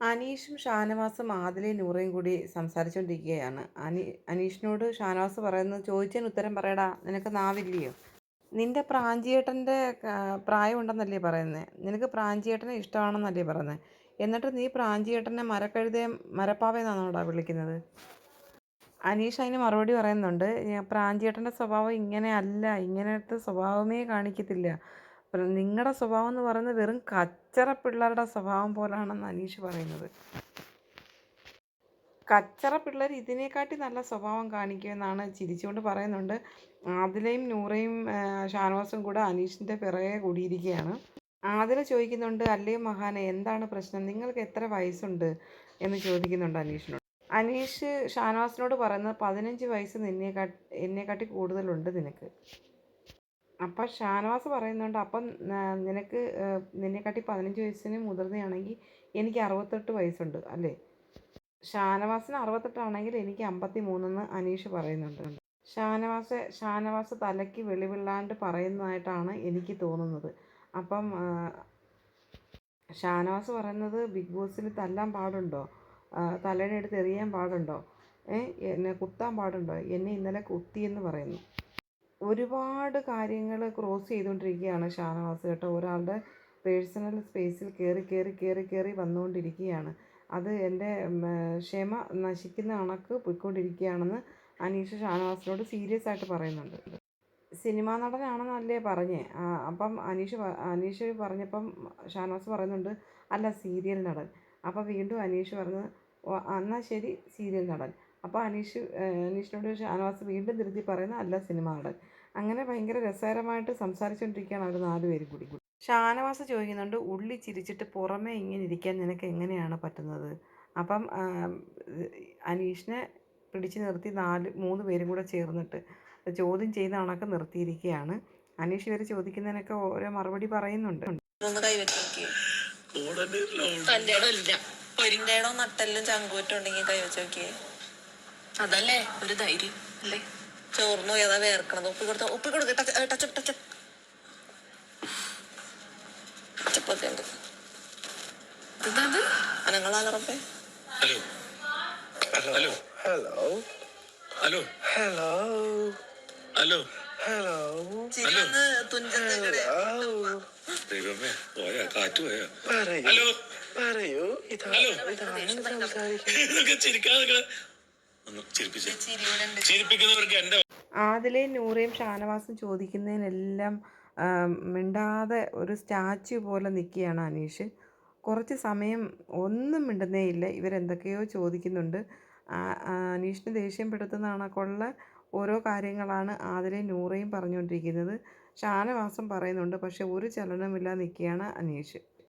അനീഷും ഷാനവാസും ആദിലയും നൂറയും കൂടി സംസാരിച്ചുകൊണ്ടിരിക്കുകയാണ് അനി അനീഷിനോട് ഷാനവാസ് പറയുന്നത് ചോദിച്ചതിന് ഉത്തരം പറയടാ നിനക്ക് നാവില്ലയോ? നിന്റെ പ്രാഞ്ചിയേട്ടന്റെ പ്രായമുണ്ടെന്നല്ലേ പറയുന്നത് നിനക്ക് പ്രാഞ്ചിയേട്ടനെ ഇഷ്ടമാണെന്നല്ലേ പറയുന്നത് എന്നിട്ട് നീ പ്രാഞ്ചിയേട്ടനെ മരക്കഴുതയെ മരപ്പാവയെന്നാണോടാ വിളിക്കുന്നത്? അനീഷ് അതിന് മറുപടി പറയുന്നുണ്ട് "ഞാൻ- പ്രാഞ്ചിയേട്ടന്റെ സ്വഭാവം ഇങ്ങനെ അല്ല ഇങ്ങനത്തെ സ്വഭാവമേ കാണിക്കത്തില്ല. നിങ്ങളുടെ സ്വഭാവം എന്ന് പറയുന്നത് വെറും കച്ചറ പിള്ളേരുടെ സ്വഭാവം പോലാണെന്ന് അനീഷ് പറയുന്നത്. കച്ചറ പിള്ളേർ ഇതിനെക്കാട്ടി നല്ല സ്വഭാവം കാണിക്കുമെന്നാണ് ചിരിച്ചുകൊണ്ട് പറയുന്നുണ്ട്. ആദിലയും നൂറയും ഷാനവാസും കൂടെ അനീഷിന്റെ പിറകെ കൂടിയിരിക്കുകയാണ് ആദില ചോദിക്കുന്നുണ്ട് അല്ലേ മഹാനെ എന്താണ് പ്രശ്നം? നിങ്ങൾക്ക് എത്ര വയസ്സുണ്ട്? എന്ന് ചോദിക്കുന്നുണ്ട് അനീഷിനോട്. അനീഷ് ഷാനവാസിനോട് പറയുന്നത് പതിനഞ്ച് വയസ്സ് നിന്നെക്കാട്ടി എന്നെക്കാട്ടി കൂടുതലുണ്ട് നിനക്ക്. അപ്പം ഷാനവാസ് പറയുന്നുണ്ട് അപ്പം നിനക്ക് നിന്നെക്കാട്ടി പതിനഞ്ച് വയസ്സിന് മുതിർന്നയാണെങ്കിൽ എനിക്ക് അറുപത്തെട്ട് വയസ്സുണ്ട് അല്ലേ? ഷാനവാസിന് അറുപത്തെട്ടാണെങ്കിൽ എനിക്ക് അമ്പത്തി മൂന്നെന്ന് അനീഷ് പറയുന്നുണ്ട്. ഷാനവാസ് ഷാനവാസ് തലയ്ക്ക് വെളിവിള്ളാണ്ട് പറയുന്നതായിട്ടാണ് എനിക്ക് തോന്നുന്നത്. അപ്പം ഷാനവാസ് പറയുന്നത് ബിഗ് ബോസിൽ തല്ലാൻ പാടുണ്ടോ? തലേനെടുത്ത് തലേനെ എറിയാൻ പാടുണ്ടോ? എന്നെ കുത്താൻ പാടുണ്ടോ? എന്നെ ഇന്നലെ കുത്തിയെന്ന് പറയുന്നു. ഒരുപാട് കാര്യങ്ങൾ ക്രോസ് ചെയ്തുകൊണ്ടിരിക്കുകയാണ് ഷാനവാസ് കേട്ടോ. ഒരാളുടെ പേഴ്സണൽ സ്പേസിൽ കയറി കയറി കയറി കയറി വന്നുകൊണ്ടിരിക്കുകയാണ് അത് എന്റെ ക്ഷമ നശിക്കുന്ന കണക്ക് പോയിക്കൊണ്ടിരിക്കുകയാണെന്ന് അനീഷ് ഷാനവാസിനോട് സീരിയസ് ആയിട്ട് പറയുന്നുണ്ട്. സിനിമാ നടനാണെന്നല്ലേ പറഞ്ഞേ. അപ്പം അനീഷ് അനീഷ് പറഞ്ഞപ്പം ഷാനവാസ് പറയുന്നുണ്ട് അല്ല സീരിയൽ നടൻ. അപ്പോൾ വീണ്ടും അനീഷ് പറഞ്ഞ് "ഓ, എന്നാൽ ശരി സീരിയൽ നടൻ. അപ്പോൾ അനീഷ് അനീഷിനോട് ഷാനവാസ് വീണ്ടും തിരുത്തി പറയുന്ന അല്ല സിനിമ നടൻ അങ്ങനെ ഭയങ്കര രസകരമായിട്ട് സംസാരിച്ചുകൊണ്ടിരിക്കുകയാണ് അവർ നാലുപേരും കൂടി കൂടി. ഷാനവാസ് ചോദിക്കുന്നുണ്ട് ഉള്ളി ചിരിച്ചിട്ട് പുറമേ ഇങ്ങനെ ഇരിക്കാൻ നിനക്ക് എങ്ങനെയാണ് പറ്റുന്നത്? അപ്പം അനീഷിനെ പിടിച്ചു നിർത്തി നാല് മൂന്ന് പേരും കൂടെ ചേർന്നിട്ട് ചോദ്യം ചെയ്യുന്ന കണക്ക് നിർത്തിയിരിക്കുകയാണ്. അനീഷ് ഇവർ ചോദിക്കുന്നതിനൊക്കെ ഓരോ മറുപടി പറയുന്നുണ്ട്. തന്റെ ഇല്ല പൊരിന്റെ ഇടം നട്ടെല്ലും ചങ്കൂറ്റും ഉണ്ടെങ്കിൽ കൈവച്ച് നോക്കിയേ. അതല്ലേ ഒരു ധൈര്യം അല്ലേ ചോർന്നു ഏതാ വേർക്കണത് ഉപ്പി കൊടുത്ത ഉപ്പി കൊടുക്ക ടച്ച് ടച്ച് ഇതത് അനങ്ങളാലറപ്പേ hello hello hello hello hello hello തുഞ്ചന്റെ ദൈവമേ പോയാ കാറ്റ് പോയാ പറയൂ ഹലോ പറയൂ ഇതാണ് ഹലോ. ഇതാണ് സംസാരിക്കുന്നത് ചിരിക്കാതെ ചിരിപ്പിക്കുന്നവർക്ക് എന്റെ ആദിലയും നൂറയും ഷാനവാസും ചോദിക്കുന്നതിനെല്ലാം മിണ്ടാതെ ഒരു സ്റ്റാച്യു പോലെ നിൽക്കുകയാണ് അനീഷ്. കുറച്ച് സമയം ഒന്നും മിണ്ടുന്നേ ഇല്ല. ഇവരെന്തൊക്കെയോ ചോദിക്കുന്നുണ്ട്. അനീഷിന് ദേഷ്യം പെടുത്തുന്നതാണൊക്കെയുള്ള ഓരോ കാര്യങ്ങളാണ് ആദിലെ നൂറയും പറഞ്ഞുകൊണ്ടിരിക്കുന്നത്. ഷാനവാസം പറയുന്നുണ്ട് പക്ഷെ ഒരു ചലനമില്ലാതെ നിൽക്കുകയാണ് അനീഷ്.